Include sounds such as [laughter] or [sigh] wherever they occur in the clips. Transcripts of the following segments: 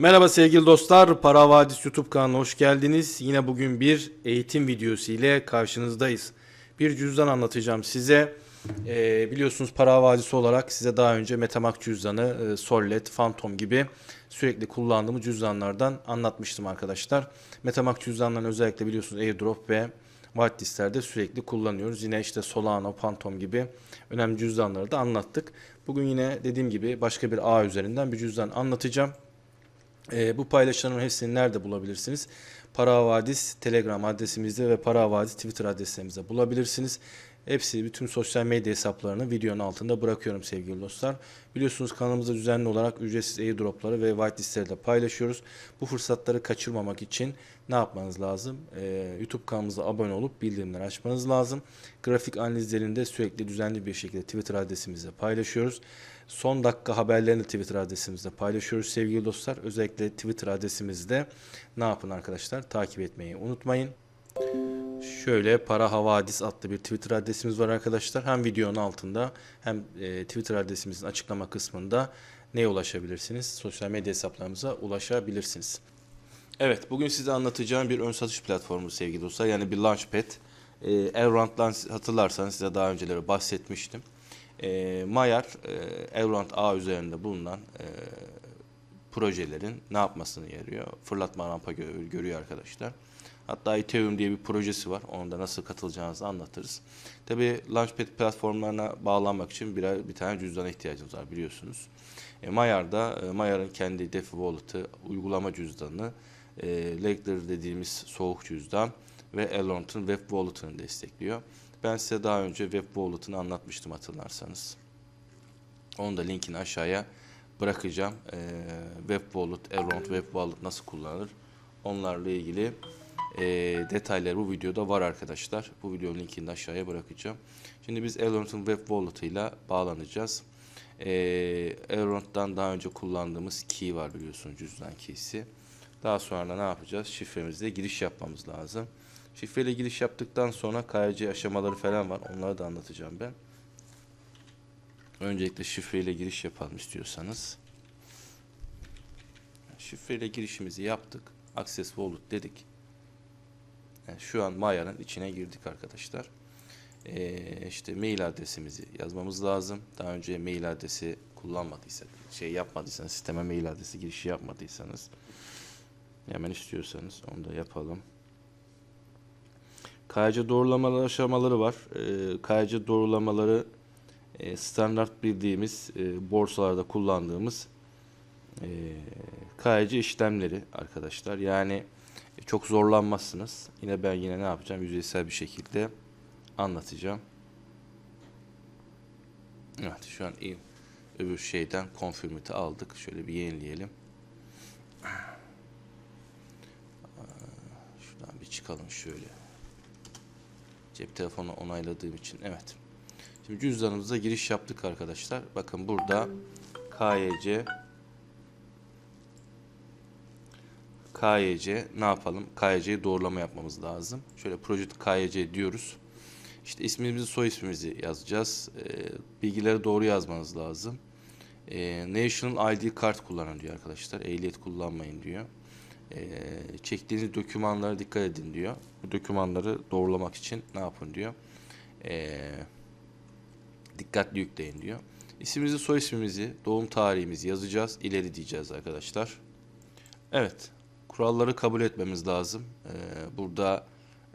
Merhaba sevgili dostlar, Para Vadis YouTube kanalına hoş geldiniz. Yine bugün bir eğitim videosu ile karşınızdayız. Bir cüzdan anlatacağım size. Ee, biliyorsunuz Para Vadisi olarak size daha önce Metamask cüzdanı, e, Sollet, Phantom gibi sürekli kullandığımız cüzdanlardan anlatmıştım arkadaşlar. Metamask cüzdanlarını özellikle biliyorsunuz AirDrop ve whitelistlerde sürekli kullanıyoruz. Yine işte Solana, Phantom gibi önemli cüzdanları da anlattık. Bugün yine dediğim gibi başka bir ağ üzerinden bir cüzdan anlatacağım. Ee, bu paylaşımların hepsini nerede bulabilirsiniz? Para Havadis Telegram adresimizde ve Para Havadis Twitter adreslerimizde bulabilirsiniz. Hepsi bütün sosyal medya hesaplarını videonun altında bırakıyorum sevgili dostlar. Biliyorsunuz kanalımızda düzenli olarak ücretsiz airdropları ve whitelistleri de paylaşıyoruz. Bu fırsatları kaçırmamak için ne yapmanız lazım? Ee, YouTube kanalımıza abone olup bildirimleri açmanız lazım. Grafik analizlerini de sürekli düzenli bir şekilde Twitter adresimizde paylaşıyoruz. Son dakika haberlerini Twitter adresimizde paylaşıyoruz sevgili dostlar. Özellikle Twitter adresimizde ne yapın arkadaşlar? Takip etmeyi unutmayın. Şöyle Para Havadis adlı bir Twitter adresimiz var arkadaşlar. Hem videonun altında hem e, Twitter adresimizin açıklama kısmında neye ulaşabilirsiniz? Sosyal medya hesaplarımıza ulaşabilirsiniz. Evet, bugün size anlatacağım bir ön satış platformu sevgili dostlar. Yani bir Launchpad. E, Elrond'dan hatırlarsanız size daha önceleri bahsetmiştim. E, Mayar, e, Elrond ağ üzerinde bulunan e, projelerin ne yapmasını yarıyor? Fırlatma rampa gö- görüyor arkadaşlar. Hatta Ethereum diye bir projesi var. Onu da nasıl katılacağınızı anlatırız. Tabi Launchpad platformlarına bağlanmak için birer bir tane cüzdana ihtiyacımız var biliyorsunuz. E, Mayar'da e, Mayar'ın kendi DeFi Wallet'ı, uygulama cüzdanı, e, Ledger dediğimiz soğuk cüzdan ve Elrond'un Web Wallet'ını destekliyor. Ben size daha önce Web Wallet'ını anlatmıştım hatırlarsanız. Onu da linkini aşağıya bırakacağım. E, Web Wallet, Elrond Web Wallet nasıl kullanılır? Onlarla ilgili e, detaylar bu videoda var arkadaşlar. Bu videonun linkini de aşağıya bırakacağım. Şimdi biz Elrond'un Web Wallet ile bağlanacağız. E, Elrond'dan daha önce kullandığımız key var biliyorsunuz cüzdan key'si. Daha sonra ne yapacağız? Şifremizle giriş yapmamız lazım. Şifreyle giriş yaptıktan sonra KYC aşamaları falan var. Onları da anlatacağım ben. Öncelikle şifreyle giriş yapalım istiyorsanız. Şifreyle girişimizi yaptık. Access Wallet dedik. Yani şu an Maya'nın içine girdik arkadaşlar. Ee, işte mail adresimizi yazmamız lazım. Daha önce mail adresi kullanmadıysak, şey yapmadıysanız, sisteme mail adresi girişi yapmadıysanız hemen istiyorsanız onu da yapalım. KYC doğrulamaları aşamaları var. Ee, KYC doğrulamaları e, standart bildiğimiz e, borsalarda kullandığımız e, işlemleri arkadaşlar. Yani çok zorlanmazsınız. Yine ben yine ne yapacağım? Yüzeysel bir şekilde anlatacağım. Evet şu an iyi. Öbür şeyden confirmity aldık. Şöyle bir yenileyelim. Şuradan bir çıkalım şöyle. Cep telefonu onayladığım için. Evet. Şimdi cüzdanımıza giriş yaptık arkadaşlar. Bakın burada KYC KYC ne yapalım? KYC'yi doğrulama yapmamız lazım. Şöyle project KYC diyoruz. İşte ismimizi, soy ismimizi yazacağız. E, bilgileri doğru yazmanız lazım. E, National ID kart kullanın diyor arkadaşlar. Ehliyet kullanmayın diyor. E, çektiğiniz dokümanlara dikkat edin diyor. Bu dokümanları doğrulamak için ne yapın diyor. E, dikkatli yükleyin diyor. İsmimizi, soy ismimizi, doğum tarihimizi yazacağız. İleri diyeceğiz arkadaşlar. Evet. Kuralları kabul etmemiz lazım. Ee, burada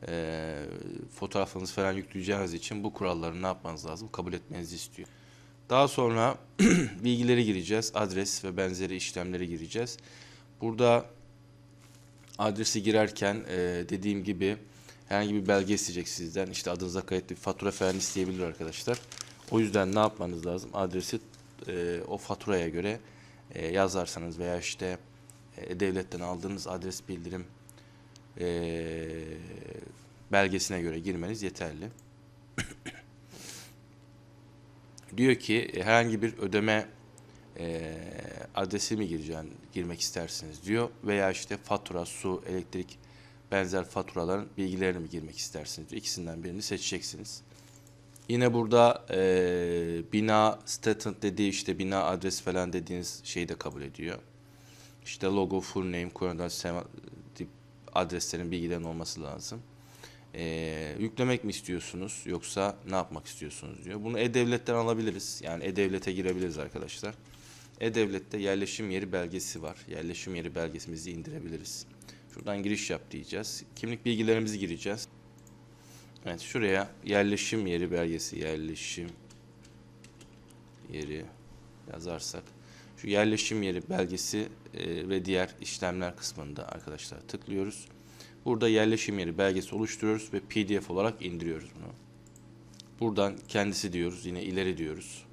e, fotoğrafınızı falan yükleyeceğiniz için bu kuralları ne yapmanız lazım? Kabul etmenizi istiyor. Daha sonra [clears throat] bilgileri gireceğiz. Adres ve benzeri işlemleri gireceğiz. Burada adresi girerken e, dediğim gibi herhangi bir belge isteyecek sizden. İşte adınıza kayıtlı bir fatura falan isteyebilir arkadaşlar. O yüzden ne yapmanız lazım? Adresi e, o faturaya göre e, yazarsanız veya işte e, devletten aldığınız adres bildirim e, belgesine göre girmeniz yeterli. [coughs] Diyor ki e, herhangi bir ödeme e, adresi mi gireceğin, girmek istersiniz diyor veya işte fatura, su, elektrik benzer faturaların bilgilerini mi girmek istersiniz diyor. İkisinden birini seçeceksiniz. Yine burada e, bina statement dediği işte bina adres falan dediğiniz şeyi de kabul ediyor. işte logo, full name, tip adreslerin bilgilerin olması lazım. Ee, yüklemek mi istiyorsunuz yoksa ne yapmak istiyorsunuz diyor. Bunu E-Devlet'ten alabiliriz. Yani E-Devlet'e girebiliriz arkadaşlar. E-Devlet'te yerleşim yeri belgesi var. Yerleşim yeri belgesimizi indirebiliriz. Şuradan giriş yap diyeceğiz. Kimlik bilgilerimizi gireceğiz. Evet şuraya yerleşim yeri belgesi, yerleşim yeri yazarsak şu yerleşim yeri belgesi e, ve diğer işlemler kısmında arkadaşlar tıklıyoruz. Burada yerleşim yeri belgesi oluşturuyoruz ve PDF olarak indiriyoruz bunu. Buradan kendisi diyoruz. Yine ileri diyoruz.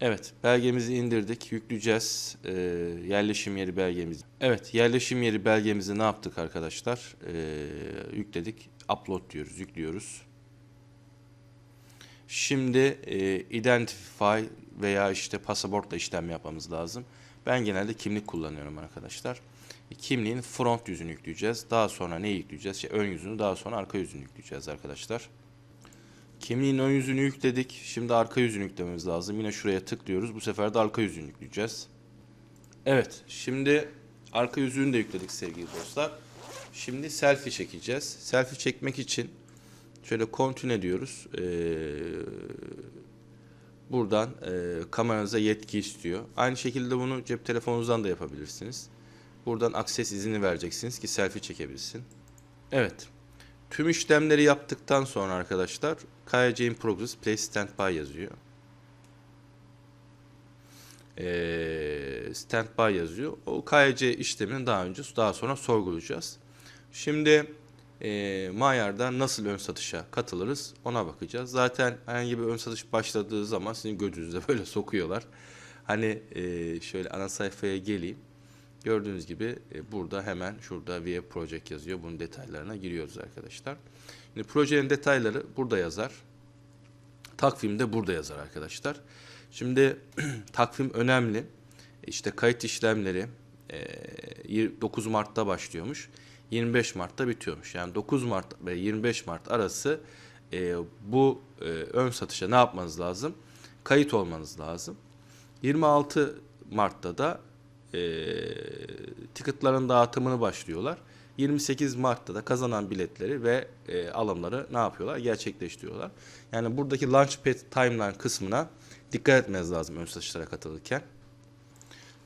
Evet, belgemizi indirdik. Yükleyeceğiz e, yerleşim yeri belgemizi. Evet, yerleşim yeri belgemizi ne yaptık arkadaşlar? E, yükledik. Upload diyoruz, yüklüyoruz. Şimdi e, Identify veya işte pasaportla işlem yapmamız lazım. Ben genelde kimlik kullanıyorum arkadaşlar. E, Kimliğin front yüzünü yükleyeceğiz. Daha sonra ne yükleyeceğiz? İşte ön yüzünü, daha sonra arka yüzünü yükleyeceğiz arkadaşlar. Kimliğin ön yüzünü yükledik. Şimdi arka yüzünü yüklememiz lazım. Yine şuraya tıklıyoruz. Bu sefer de arka yüzünü yükleyeceğiz. Evet, şimdi arka yüzünü de yükledik sevgili dostlar. Şimdi selfie çekeceğiz. Selfie çekmek için şöyle continue diyoruz. Ee, buradan e, kameranıza yetki istiyor. Aynı şekilde bunu cep telefonunuzdan da yapabilirsiniz. Buradan akses izini vereceksiniz ki selfie çekebilsin. Evet. Tüm işlemleri yaptıktan sonra arkadaşlar KYC in progress place standby yazıyor. Ee, standby yazıyor. O KYC işlemini daha önce daha sonra sorgulayacağız. Şimdi e, Mayar'da nasıl ön satışa katılırız ona bakacağız. Zaten herhangi bir ön satış başladığı zaman sizin gözünüze [laughs] böyle sokuyorlar. Hani e, şöyle ana sayfaya geleyim. Gördüğünüz gibi e, burada hemen şurada VA Project yazıyor. Bunun detaylarına giriyoruz arkadaşlar. Şimdi projenin detayları burada yazar. Takvim de burada yazar arkadaşlar. Şimdi [clears throat] takvim önemli. İşte kayıt işlemleri e, 9 Mart'ta başlıyormuş. 25 Mart'ta bitiyormuş. Yani 9 Mart ve 25 Mart arası e, bu e, ön satışa ne yapmanız lazım? Kayıt olmanız lazım. 26 Mart'ta da e, ticketların dağıtımını başlıyorlar. 28 Mart'ta da kazanan biletleri ve e, alımları ne yapıyorlar? Gerçekleştiriyorlar. Yani buradaki Launchpad Timeline kısmına dikkat etmeniz lazım ön satışlara katılırken.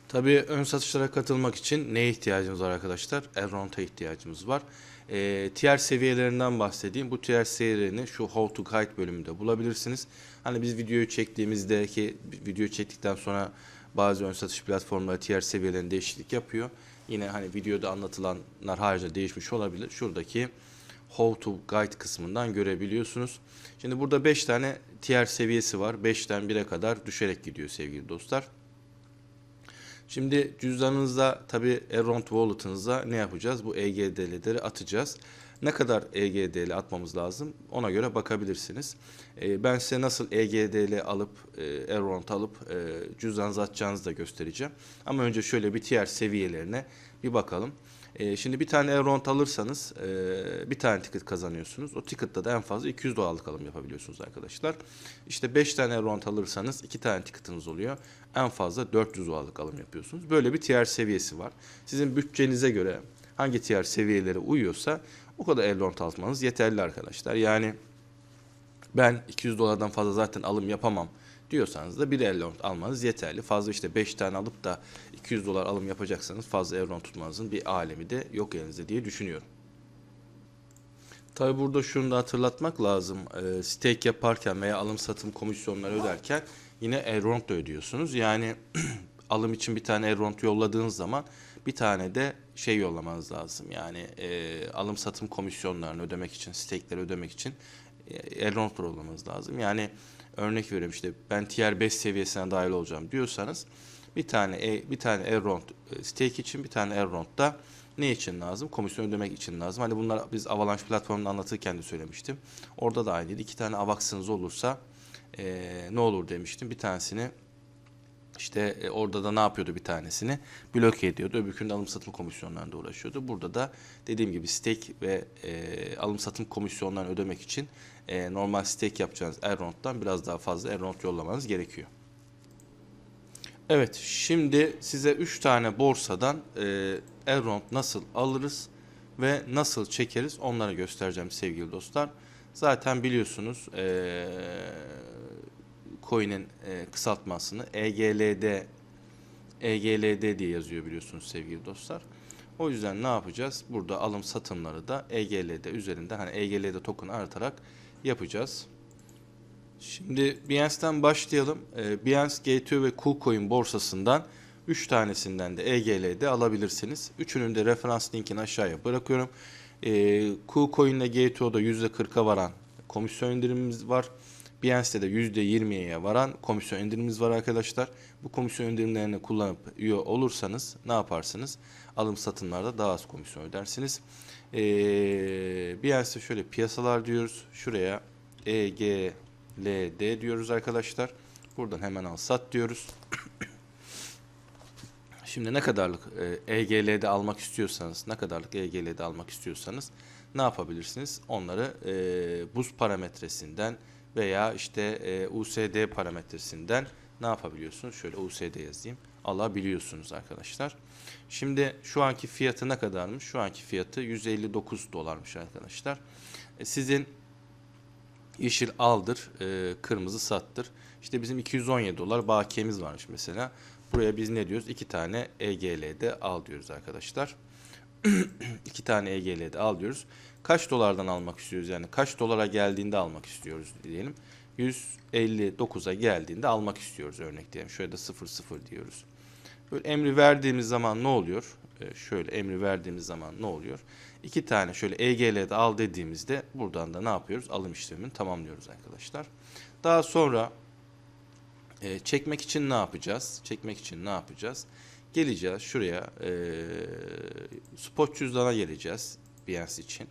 Tabii ön satışlara katılmak için neye ihtiyacımız var arkadaşlar? Elrond'a ihtiyacımız var. E, tier seviyelerinden bahsedeyim. Bu tier seviyelerini şu How to Guide bölümünde bulabilirsiniz. Hani biz videoyu çektiğimizde ki videoyu çektikten sonra bazı ön satış platformları tier seviyelerinde değişiklik yapıyor. Yine hani videoda anlatılanlar haricinde değişmiş olabilir. Şuradaki How to Guide kısmından görebiliyorsunuz. Şimdi burada 5 tane tier seviyesi var. 5'ten 1'e kadar düşerek gidiyor sevgili dostlar. Şimdi cüzdanınızda tabi Elrond Wallet'ınıza ne yapacağız? Bu EGD'leri atacağız. Ne kadar EGD'li atmamız lazım ona göre bakabilirsiniz. Ee, ben size nasıl EGD'li alıp e, Elrond alıp e, cüzdanınızı atacağınızı da göstereceğim. Ama önce şöyle bir tier seviyelerine bir bakalım. E, şimdi bir tane Elrond alırsanız e, bir tane ticket kazanıyorsunuz. O ticket'ta da en fazla 200 dolarlık alım yapabiliyorsunuz arkadaşlar. İşte 5 tane Elrond alırsanız 2 tane ticket'ınız oluyor. En fazla 400 dolarlık alım yapıyorsunuz. Böyle bir tier seviyesi var. Sizin bütçenize göre hangi tier seviyelere uyuyorsa o kadar Elrond almanız yeterli arkadaşlar. Yani ben 200 dolardan fazla zaten alım yapamam diyorsanız da bir Elrond almanız yeterli. Fazla işte 5 tane alıp da 200 dolar alım yapacaksanız fazla Elrond tutmanızın bir alemi de yok elinizde diye düşünüyorum. Tabi burada şunu da hatırlatmak lazım. E, stake yaparken veya alım satım komisyonları öderken yine Elrond da ödüyorsunuz. Yani [clears throat] alım için bir tane Elrond yolladığınız zaman bir tane de şey yollamanız lazım. Yani e, alım satım komisyonlarını ödemek için, stake'leri ödemek için e, Elrond yollamanız lazım. Yani örnek veriyorum işte ben tier 5 seviyesine dahil olacağım diyorsanız bir tane e, bir tane Elrond e, stake için bir tane Elrond da ne için lazım? Komisyon ödemek için lazım. Hani bunlar biz Avalanche platformunu anlatırken de söylemiştim. Orada da aynıydı. İki tane avaksınız olursa e, ne olur demiştim. Bir tanesini işte e, orada da ne yapıyordu bir tanesini? Bloke ediyordu. Öbürkünde alım satım komisyonlarında uğraşıyordu. Burada da dediğim gibi stake ve e, alım satım komisyonlarını ödemek için e, normal stake yapacağınız Elrond'dan biraz daha fazla Elrond yollamanız gerekiyor. Evet, şimdi size 3 tane borsadan e, Elrond nasıl alırız ve nasıl çekeriz onları göstereceğim sevgili dostlar. Zaten biliyorsunuz e, coin'in e, kısaltmasını EGLD EGLD diye yazıyor biliyorsunuz sevgili dostlar. O yüzden ne yapacağız? Burada alım satımları da EGLD üzerinden hani EGLD token aratarak yapacağız. Şimdi Binance'ten başlayalım. Ee, Binance, Gateway ve KuCoin borsasından 3 tanesinden de EGLD alabilirsiniz. Üçünün de referans linkini aşağıya bırakıyorum. Ee, KuCoin ile Gateway'da %40'a varan komisyon indirimimiz var. Binance'de de %20'ye varan komisyon indirimimiz var arkadaşlar. Bu komisyon indirimlerini kullanıp üye olursanız ne yaparsınız? Alım satımlarda daha az komisyon ödersiniz. Ee, Binance'de şöyle piyasalar diyoruz. Şuraya EGLD diyoruz arkadaşlar. Buradan hemen al sat diyoruz. [clears throat] Şimdi ne kadarlık e, EGL'de almak istiyorsanız, ne kadarlık EGL'de almak istiyorsanız ne yapabilirsiniz? Onları e, buz parametresinden veya işte e, USD parametresinden ne yapabiliyorsunuz? Şöyle USD yazayım. Alabiliyorsunuz arkadaşlar. Şimdi şu anki fiyatı ne kadarmış? Şu anki fiyatı 159 dolarmış arkadaşlar. E, sizin yeşil aldır, e, kırmızı sattır. İşte bizim 217 dolar bakiyemiz varmış mesela. Buraya biz ne diyoruz? İki tane EGL'de al diyoruz arkadaşlar. [clears throat] İki tane EGL'de al diyoruz. Kaç dolardan almak istiyoruz? Yani kaç dolara geldiğinde almak istiyoruz diyelim. 159'a geldiğinde almak istiyoruz örnek diyelim. Şöyle de 00 diyoruz. Böyle emri verdiğimiz zaman ne oluyor? Ee, şöyle emri verdiğimiz zaman ne oluyor? İki tane şöyle EGL'de al dediğimizde buradan da ne yapıyoruz? Alım işlemini tamamlıyoruz arkadaşlar. Daha sonra e, çekmek için ne yapacağız? Çekmek için ne yapacağız? Geleceğiz şuraya e, spot cüzdana geleceğiz Binance için.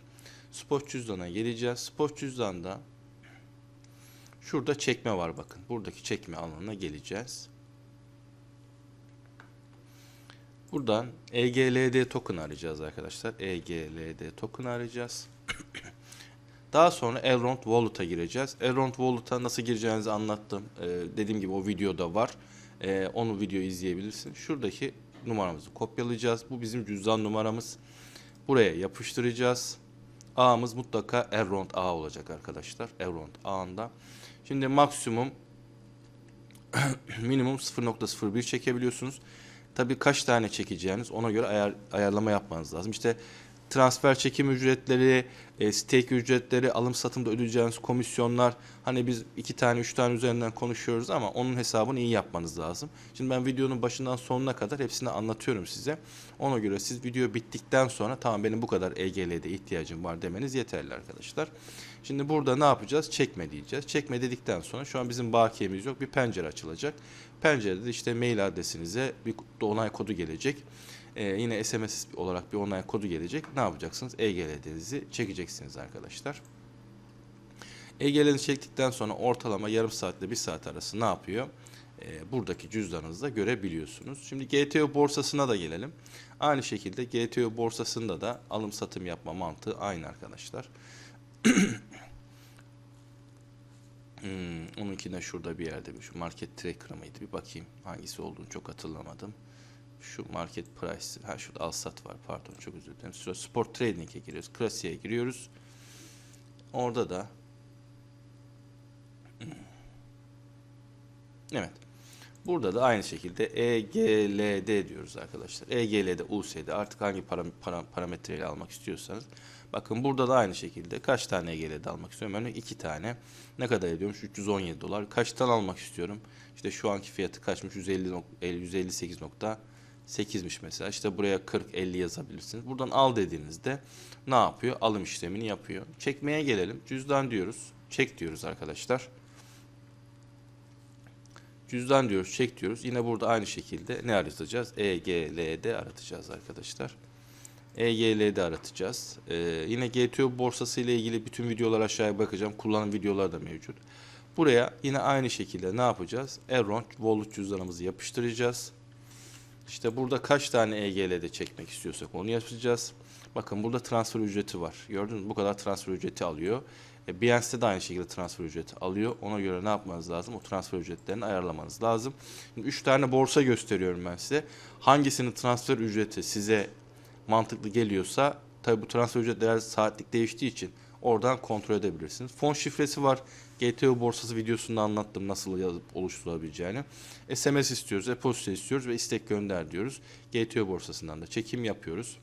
Spot cüzdana geleceğiz. Spot cüzdanda şurada çekme var bakın. Buradaki çekme alanına geleceğiz. Buradan EGLD token arayacağız arkadaşlar. EGLD token arayacağız. [clears throat] Daha sonra Elrond Wallet'a gireceğiz. Elrond Wallet'a nasıl gireceğinizi anlattım. Ee, dediğim gibi o videoda var. Ee, onu video izleyebilirsin. Şuradaki numaramızı kopyalayacağız. Bu bizim cüzdan numaramız. Buraya yapıştıracağız. A'mız mutlaka Elrond A olacak arkadaşlar. Elrond A'ında. Şimdi maksimum [clears throat] minimum 0.01 çekebiliyorsunuz. Tabii kaç tane çekeceğiniz ona göre ayar, ayarlama yapmanız lazım. İşte transfer çekim ücretleri, e, stake ücretleri, alım satımda ödeyeceğiniz komisyonlar. Hani biz iki tane, üç tane üzerinden konuşuyoruz ama onun hesabını iyi yapmanız lazım. Şimdi ben videonun başından sonuna kadar hepsini anlatıyorum size. Ona göre siz video bittikten sonra tamam benim bu kadar EGL'de ihtiyacım var demeniz yeterli arkadaşlar. Şimdi burada ne yapacağız? Çekme diyeceğiz. Çekme dedikten sonra şu an bizim bakiyemiz yok. Bir pencere açılacak. Pencerede de işte mail adresinize bir onay kodu gelecek. Ee, yine SMS olarak bir onay kodu gelecek. Ne yapacaksınız? EGL'denizi çekeceksiniz arkadaşlar. EGL'ni çektikten sonra ortalama yarım saatle bir saat arası ne yapıyor? Ee, buradaki cüzdanınızda görebiliyorsunuz. Şimdi GTO borsasına da gelelim. Aynı şekilde GTO borsasında da alım satım yapma mantığı aynı arkadaşlar. [clears throat] hmm, onunki de şurada bir yerde. Şu market tracker mıydı? Bir bakayım hangisi olduğunu çok hatırlamadım. Şu market price, ha şurada al sat var pardon çok özür dilerim. Sonra sport trading'e giriyoruz. Klasiğe giriyoruz. Orada da Hmm. Evet. Burada da aynı şekilde EGLD diyoruz arkadaşlar. EGLD, USD artık hangi param param parametreyle almak istiyorsanız. Bakın burada da aynı şekilde kaç tane EGLD almak istiyorum? Örneğin iki tane. Ne kadar ediyormuş? 317 dolar. Kaçtan almak istiyorum? İşte şu anki fiyatı kaçmış? 150 nok- 158 nokta 8'miş mesela. İşte buraya 40 50 yazabilirsiniz. Buradan al dediğinizde ne yapıyor? Alım işlemini yapıyor. Çekmeye gelelim. Cüzdan diyoruz. Çek diyoruz arkadaşlar. Cüzdan diyoruz, çek diyoruz. Yine burada aynı şekilde ne aratacağız? EGLD aratacağız arkadaşlar. E EGLD aratacağız. Ee, yine GTO borsası ile ilgili bütün videolar aşağıya bakacağım. Kullanım videolar da mevcut. Buraya yine aynı şekilde ne yapacağız? Elrond Wallet cüzdanımızı yapıştıracağız. İşte burada kaç tane EGL'de çekmek istiyorsak onu yapacağız. Bakın burada transfer ücreti var. Gördünüz mü? Bu kadar transfer ücreti alıyor. E, Binance'de de aynı şekilde transfer ücreti alıyor. Ona göre ne yapmanız lazım? O transfer ücretlerini ayarlamanız lazım. Şimdi 3 tane borsa gösteriyorum ben size. Hangisinin transfer ücreti size mantıklı geliyorsa tabi bu transfer ücretleri saatlik değiştiği için oradan kontrol edebilirsiniz. Fon şifresi var. GTO borsası videosunda anlattım nasıl yazıp oluşturulabileceğini. SMS istiyoruz, e-posta istiyoruz ve istek gönder diyoruz. GTO borsasından da çekim yapıyoruz.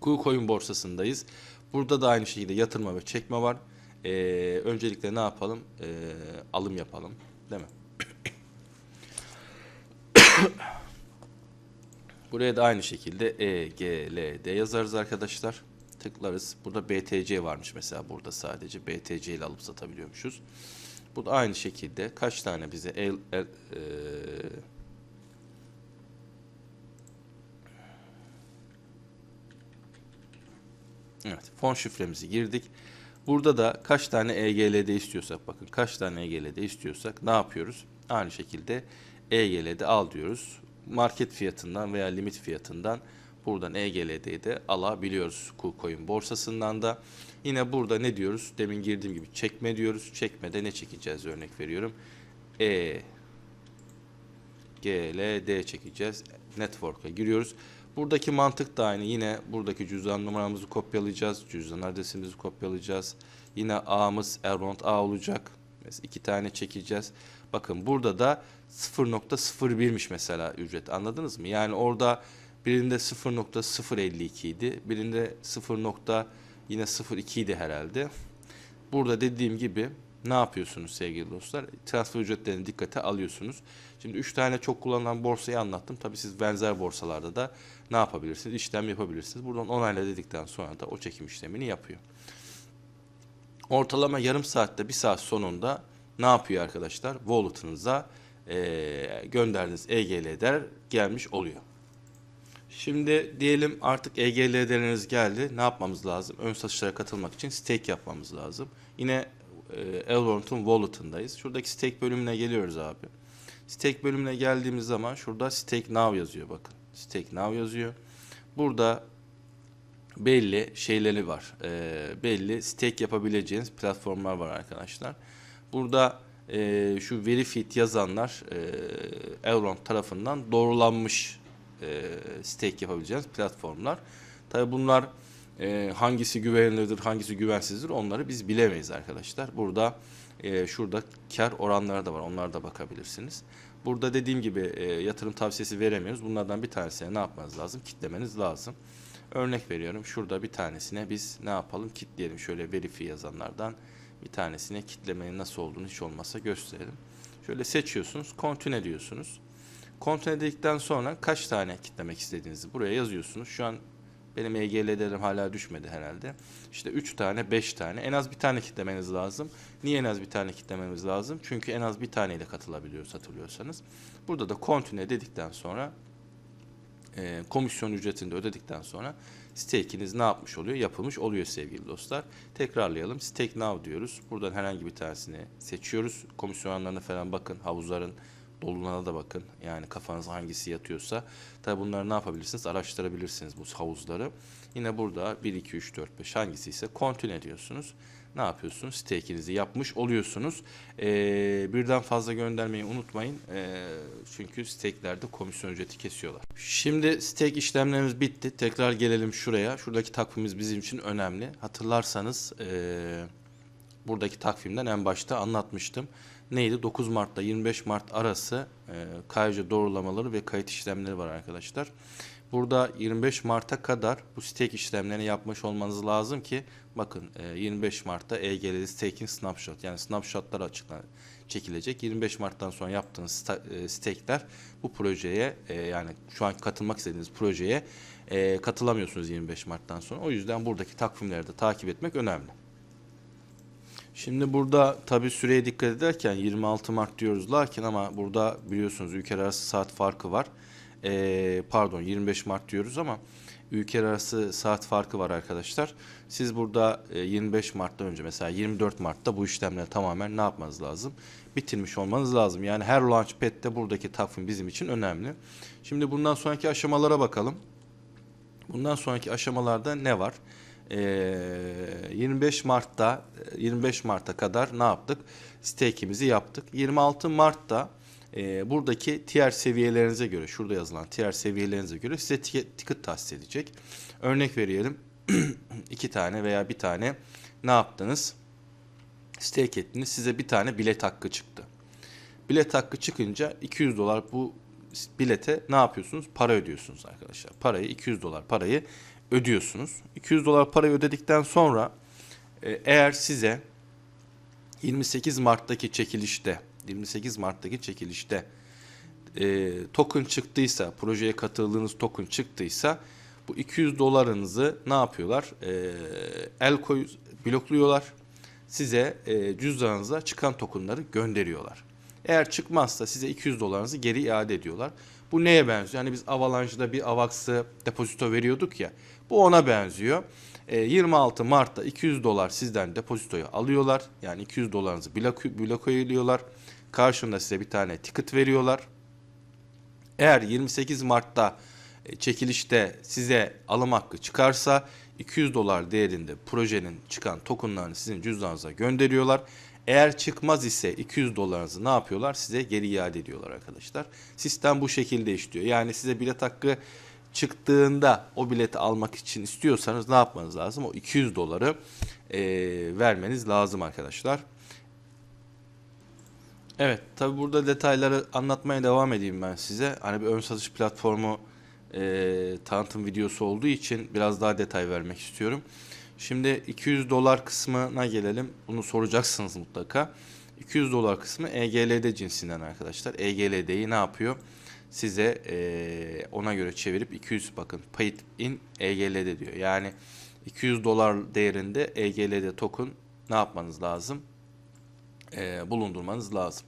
KuCoin borsasındayız. Burada da aynı şekilde yatırma ve çekme var. Ee, öncelikle ne yapalım? Ee, alım yapalım. Değil mi? [coughs] Buraya da aynı şekilde E, yazarız arkadaşlar. Tıklarız. Burada BTC varmış mesela burada sadece. BTC ile alıp satabiliyormuşuz. Bu da aynı şekilde kaç tane bize el, el, e, Evet, fon şifremizi girdik. Burada da kaç tane EGL'de istiyorsak, bakın kaç tane EGL'de istiyorsak ne yapıyoruz? Aynı şekilde EGL'de al diyoruz. Market fiyatından veya limit fiyatından buradan E EGL'deyi de alabiliyoruz KuCoin borsasından da. Yine burada ne diyoruz? Demin girdiğim gibi çekme diyoruz. Çekmede ne çekeceğiz örnek veriyorum. E GLD çekeceğiz. Network'a giriyoruz. Buradaki mantık da aynı. Yine buradaki cüzdan numaramızı kopyalayacağız. Cüzdan adresimizi kopyalayacağız. Yine A'mız Elrond A olacak. Mesela iki tane çekeceğiz. Bakın burada da 0.01'miş mesela ücret. Anladınız mı? Yani orada birinde 0.052 idi. Birinde 0. yine 02 idi herhalde. Burada dediğim gibi ne yapıyorsunuz sevgili dostlar? Transfer ücretlerini dikkate alıyorsunuz. Şimdi 3 tane çok kullanılan borsayı anlattım. Tabii siz benzer borsalarda da ne yapabilirsiniz? İşlem yapabilirsiniz. Buradan onayla dedikten sonra da o çekim işlemini yapıyor. Ortalama yarım saatte bir saat sonunda ne yapıyor arkadaşlar? Wallet'ınıza eee gönderdiğiniz EGL'ler gelmiş oluyor. Şimdi diyelim artık E EGL'leriniz geldi. Ne yapmamız lazım? Ön satışlara katılmak için stake yapmamız lazım. Yine e, Elrond'un wallet'ındayız. Şuradaki stake bölümüne geliyoruz abi. Stake bölümüne geldiğimiz zaman şurada stake now yazıyor bakın. Stake now yazıyor. Burada belli şeyleri var. E, belli stake yapabileceğiniz platformlar var arkadaşlar. Burada e, şu verified yazanlar e, Elrond tarafından doğrulanmış e, stake yapabileceğiniz platformlar. Tabi bunlar e, hangisi güvenilirdir, hangisi güvensizdir onları biz bilemeyiz arkadaşlar. Burada e, şurada kar oranları da var. Onlara da bakabilirsiniz. Burada dediğim gibi e, yatırım tavsiyesi veremiyoruz. Bunlardan bir tanesine ne yapmanız lazım? Kitlemeniz lazım. Örnek veriyorum. Şurada bir tanesine biz ne yapalım? Kitleyelim. Şöyle verify yazanlardan bir tanesine kitlemenin nasıl olduğunu hiç olmazsa gösterelim. Şöyle seçiyorsunuz. Continue diyorsunuz. Continue dedikten sonra kaç tane kitlemek istediğinizi buraya yazıyorsunuz. Şu an benim EGL'lerim hala düşmedi herhalde. İşte 3 tane, 5 tane. En az bir tane kitlemeniz lazım. Niye en az bir tane kitlememiz lazım? Çünkü en az bir taneyle katılabiliyoruz hatırlıyorsanız. Burada da continue dedikten sonra e, komisyon ücretini de ödedikten sonra stake'iniz ne yapmış oluyor? Yapılmış oluyor sevgili dostlar. Tekrarlayalım. Stake now diyoruz. Buradan herhangi bir tanesini seçiyoruz. Komisyon oranlarına falan bakın. Havuzların doluluğuna da bakın. Yani kafanız hangisi yatıyorsa. Tabi bunları ne yapabilirsiniz? Araştırabilirsiniz bu havuzları. Yine burada 1, 2, 3, 4, 5 hangisi ise continue diyorsunuz. Ne yapıyorsunuz? Stake'inizi yapmış oluyorsunuz. Ee, birden fazla göndermeyi unutmayın. Ee, çünkü stake'lerde komisyon ücreti kesiyorlar. Şimdi stake işlemlerimiz bitti. Tekrar gelelim şuraya. Şuradaki takvimimiz bizim için önemli. Hatırlarsanız ee, buradaki takvimden en başta anlatmıştım. Neydi? 9 Mart'ta 25 Mart arası e, KYC doğrulamaları ve kayıt işlemleri var arkadaşlar. Burada 25 Mart'a kadar bu stake işlemlerini yapmış olmanız lazım ki bakın e, 25 Mart'ta EGL'de staking snapshot yani snapshotlar açıklan çekilecek. 25 Mart'tan sonra yaptığınız e, stake'ler bu projeye e, yani şu an katılmak istediğiniz projeye e, katılamıyorsunuz 25 Mart'tan sonra. O yüzden buradaki takvimleri de takip etmek önemli. Şimdi burada tabii süreye dikkat ederken 26 Mart diyoruz lakin ama burada biliyorsunuz ülkeler arası saat farkı var. Ee, pardon 25 Mart diyoruz ama ülkeler arası saat farkı var arkadaşlar. Siz burada e, 25 Mart'tan önce mesela 24 Mart'ta bu işlemleri tamamen ne yapmanız lazım? Bitirmiş olmanız lazım. Yani her launchpad'de buradaki takvim bizim için önemli. Şimdi bundan sonraki aşamalara bakalım. Bundan sonraki aşamalarda ne var? Ee, 25 Mart'ta 25 Mart'a kadar ne yaptık? Stake'imizi yaptık. 26 Mart'ta e, buradaki tier seviyelerinize göre, şurada yazılan tier seviyelerinize göre size ticket, tahsis edecek. Örnek verelim. [clears throat] iki tane veya bir tane ne yaptınız? Stake ettiniz. Size bir tane bilet hakkı çıktı. Bilet hakkı çıkınca 200 dolar bu bilete ne yapıyorsunuz? Para ödüyorsunuz arkadaşlar. Parayı 200 dolar parayı ödüyorsunuz. 200 dolar parayı ödedikten sonra e, eğer size 28 Mart'taki çekilişte 28 Mart'taki çekilişte e, token çıktıysa, projeye katıldığınız token çıktıysa bu 200 dolarınızı ne yapıyorlar? E, el koy blokluyorlar. Size e, cüzdanınıza çıkan tokenları gönderiyorlar. Eğer çıkmazsa size 200 dolarınızı geri iade ediyorlar. Bu neye benziyor? Hani biz Avalanche'da bir Avax'ı depozito veriyorduk ya. Bu ona benziyor. E, 26 Mart'ta 200 dolar sizden depozitoyu alıyorlar. Yani 200 dolarınızı blok blokoyuyorlar. Karşında size bir tane ticket veriyorlar. Eğer 28 Mart'ta e, çekilişte size alım hakkı çıkarsa 200 dolar değerinde projenin çıkan tokenlarını sizin cüzdanınıza gönderiyorlar. Eğer çıkmaz ise 200 dolarınızı ne yapıyorlar? Size geri iade ediyorlar arkadaşlar. Sistem bu şekilde işliyor. Yani size bilet hakkı çıktığında o bileti almak için istiyorsanız ne yapmanız lazım? O 200 doları e, vermeniz lazım arkadaşlar. Evet tabi burada detayları anlatmaya devam edeyim ben size. Hani bir ön satış platformu e, tanıtım videosu olduğu için biraz daha detay vermek istiyorum. Şimdi 200 dolar kısmına gelelim. Bunu soracaksınız mutlaka. 200 dolar kısmı EGLD cinsinden arkadaşlar. EGLD'yi ne yapıyor? Size e, ona göre çevirip 200 bakın paid in EGLD diyor. Yani 200 dolar değerinde EGLD token ne yapmanız lazım? E, bulundurmanız lazım.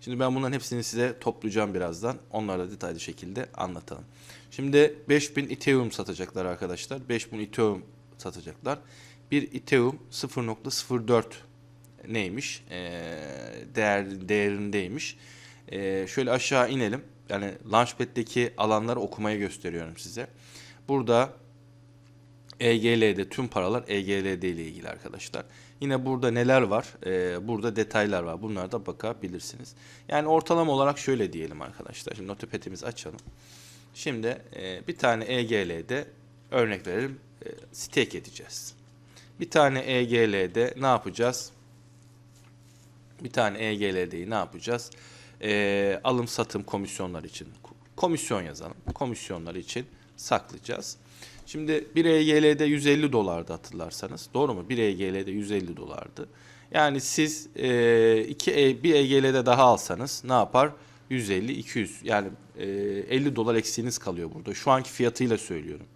Şimdi ben bunların hepsini size toplayacağım birazdan. Onları da detaylı şekilde anlatalım. Şimdi 5000 Ethereum satacaklar arkadaşlar. 5000 Ethereum satacaklar. Bir Ethereum 0.04 neymiş? E, değer değerindeymiş. E, şöyle aşağı inelim. Yani Launchpad'deki alanları okumaya gösteriyorum size. Burada EGL'de tüm paralar EGLD ile ilgili arkadaşlar. Yine burada neler var? Ee, burada detaylar var. Bunlara da bakabilirsiniz. Yani ortalama olarak şöyle diyelim arkadaşlar. Şimdi notepad'imizi açalım. Şimdi e, bir tane EGL'de örnek verelim e, stake edeceğiz. Bir tane EGL'de ne yapacağız? Bir tane EGL'deyi ne yapacağız? E, alım satım komisyonlar için komisyon yazalım. Komisyonlar için saklayacağız. Şimdi bir EGL'de 150 dolardı hatırlarsanız. Doğru mu? Bir EGL'de 150 dolardı. Yani siz e, iki e, bir EGL'de daha alsanız ne yapar? 150 200 yani e, 50 dolar eksiğiniz kalıyor burada. Şu anki fiyatıyla söylüyorum.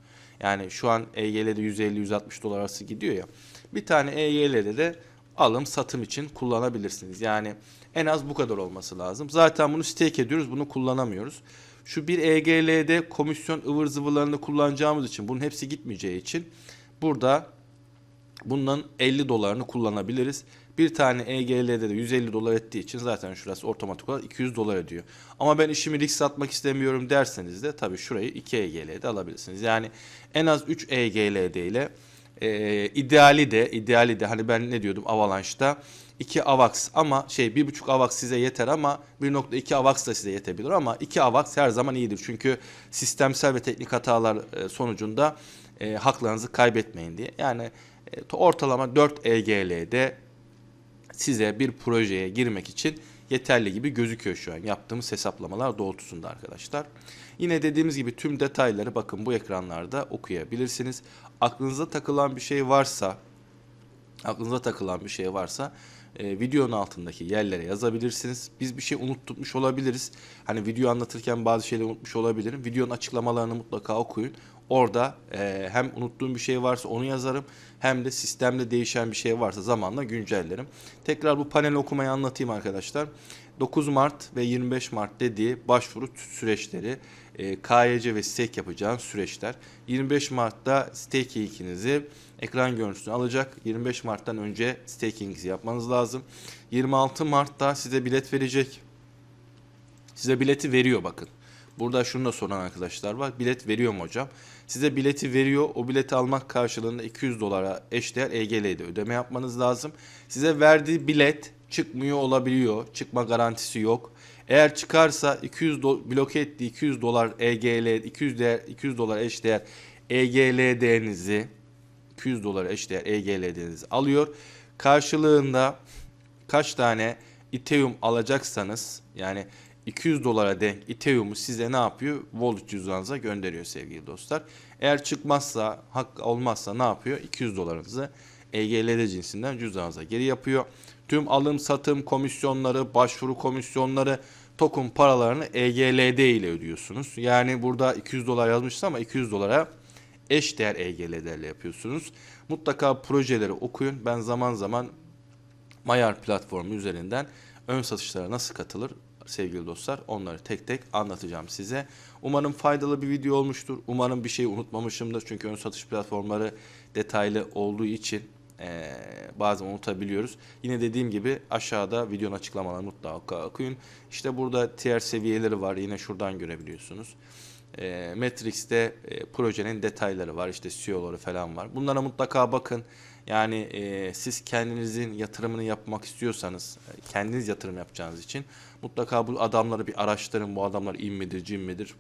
Yani şu an EGL'de 150-160 dolar arası gidiyor ya. Bir tane EGL'de de alım satım için kullanabilirsiniz. Yani en az bu kadar olması lazım. Zaten bunu stake ediyoruz. Bunu kullanamıyoruz. Şu bir EGL'de komisyon ıvır zıvırlarını kullanacağımız için bunun hepsi gitmeyeceği için burada bundan 50 dolarını kullanabiliriz. Bir tane EGL'de de 150 dolar ettiği için zaten şurası otomatik olarak 200 dolar ediyor. Ama ben işimi risk satmak istemiyorum derseniz de tabii şurayı 2 EGL'de alabilirsiniz. Yani en az 3 EGL'de ile e, ideali de ideali de hani ben ne diyordum Avalanche'da 2 AVAX ama şey 1.5 AVAX size yeter ama 1.2 AVAX da size yetebilir ama 2 AVAX her zaman iyidir. Çünkü sistemsel ve teknik hatalar e, sonucunda e, haklarınızı kaybetmeyin diye. Yani e, ortalama 4 EGL'de size bir projeye girmek için yeterli gibi gözüküyor şu an yaptığımız hesaplamalar doğrultusunda arkadaşlar. Yine dediğimiz gibi tüm detayları bakın bu ekranlarda okuyabilirsiniz. Aklınıza takılan bir şey varsa aklınıza takılan bir şey varsa e, videonun altındaki yerlere yazabilirsiniz. Biz bir şey unutmuş olabiliriz. Hani video anlatırken bazı şeyleri unutmuş olabilirim. Videonun açıklamalarını mutlaka okuyun. Orada e, hem unuttuğum bir şey varsa onu yazarım hem de sistemde değişen bir şey varsa zamanla güncellerim. Tekrar bu panel okumayı anlatayım arkadaşlar. 9 Mart ve 25 Mart dediği başvuru süreçleri, e, KYC ve stake yapacağın süreçler. 25 Mart'ta stakinginizi ekran görüntüsünü alacak. 25 Mart'tan önce stakinginizi yapmanız lazım. 26 Mart'ta size bilet verecek. Size bileti veriyor bakın. Burada şunu da soran arkadaşlar var. Bilet veriyor mu hocam? Size bileti veriyor. O bileti almak karşılığında 200 dolara eşdeğer EGL'de ödeme yapmanız lazım. Size verdiği bilet çıkmıyor olabiliyor. Çıkma garantisi yok. Eğer çıkarsa 200 do- bloke ettiği 200 dolar EGL 200 değer 200 dolar eşdeğer EGL değerinizi 200 dolar eşdeğer EGL değerinizi alıyor. Karşılığında kaç tane Ethereum alacaksanız yani 200 dolara denk Ethereum'u size ne yapıyor? Wallet cüzdanınıza gönderiyor sevgili dostlar. Eğer çıkmazsa, hak olmazsa ne yapıyor? 200 dolarınızı EGL'de cinsinden cüzdanınıza geri yapıyor. Tüm alım satım komisyonları, başvuru komisyonları, token paralarını EGLD ile ödüyorsunuz. Yani burada 200 dolar yazmıştı ama 200 dolara eş değer EGL'lerle yapıyorsunuz. Mutlaka projeleri okuyun. Ben zaman zaman Mayar platformu üzerinden ön satışlara nasıl katılır sevgili dostlar onları tek tek anlatacağım size. Umarım faydalı bir video olmuştur. Umarım bir şey unutmamışımdır. Çünkü ön satış platformları detaylı olduğu için eee, bazen unutabiliyoruz. Yine dediğim gibi aşağıda videonun açıklamalarını mutlaka okuyun. İşte burada tier seviyeleri var. Yine şuradan görebiliyorsunuz. E, Matrix'te e, projenin detayları var. işte CEO'ları falan var. Bunlara mutlaka bakın. Yani e, siz kendinizin yatırımını yapmak istiyorsanız, e, kendiniz yatırım yapacağınız için mutlaka bu adamları bir araştırın. Bu adamlar iyi midir, cin midir?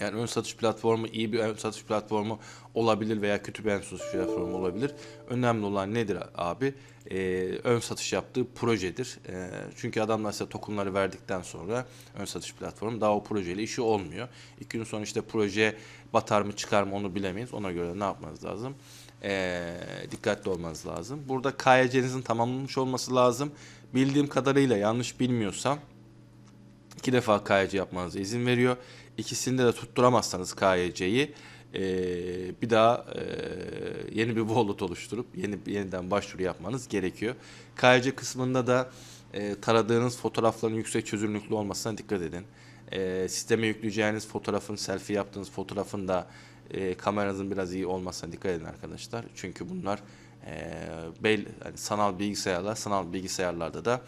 Yani ön satış platformu iyi bir ön satış platformu olabilir veya kötü bir ön satış platformu olabilir. Önemli olan nedir abi? Ee, ön satış yaptığı projedir. Ee, çünkü adamlar size tokenları verdikten sonra ön satış platformu daha o projeyle işi olmuyor. İki gün sonra işte proje batar mı çıkar mı onu bilemeyiz. Ona göre ne yapmanız lazım? Ee, dikkatli olmanız lazım. Burada KYC'nizin tamamlanmış olması lazım. Bildiğim kadarıyla yanlış bilmiyorsam İki defa KYC yapmanıza izin veriyor. İkisinde de tutturamazsanız KYC'yi eee, bir daha eee, yeni bir wallet oluşturup yeni yeniden başvuru yapmanız gerekiyor. KYC kısmında da eee, taradığınız fotoğrafların yüksek çözünürlüklü olmasına dikkat edin. Eee, sisteme yükleyeceğiniz fotoğrafın, selfie yaptığınız fotoğrafın da eee, kameranızın biraz iyi olmasına dikkat edin arkadaşlar. Çünkü bunlar eee bel, hani sanal bilgisayarlar, sanal bilgisayarlarda da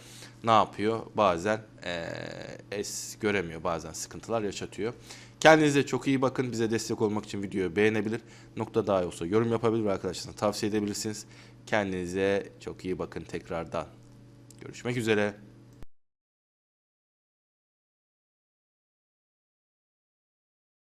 ne yapıyor? Bazen eee, es göremiyor, bazen sıkıntılar yaşatıyor. Kendinize çok iyi bakın. Bize destek olmak için videoyu beğenebilir. Nokta daha olsa yorum yapabilir arkadaşlarına tavsiye edebilirsiniz. Kendinize çok iyi bakın tekrardan. Görüşmek üzere.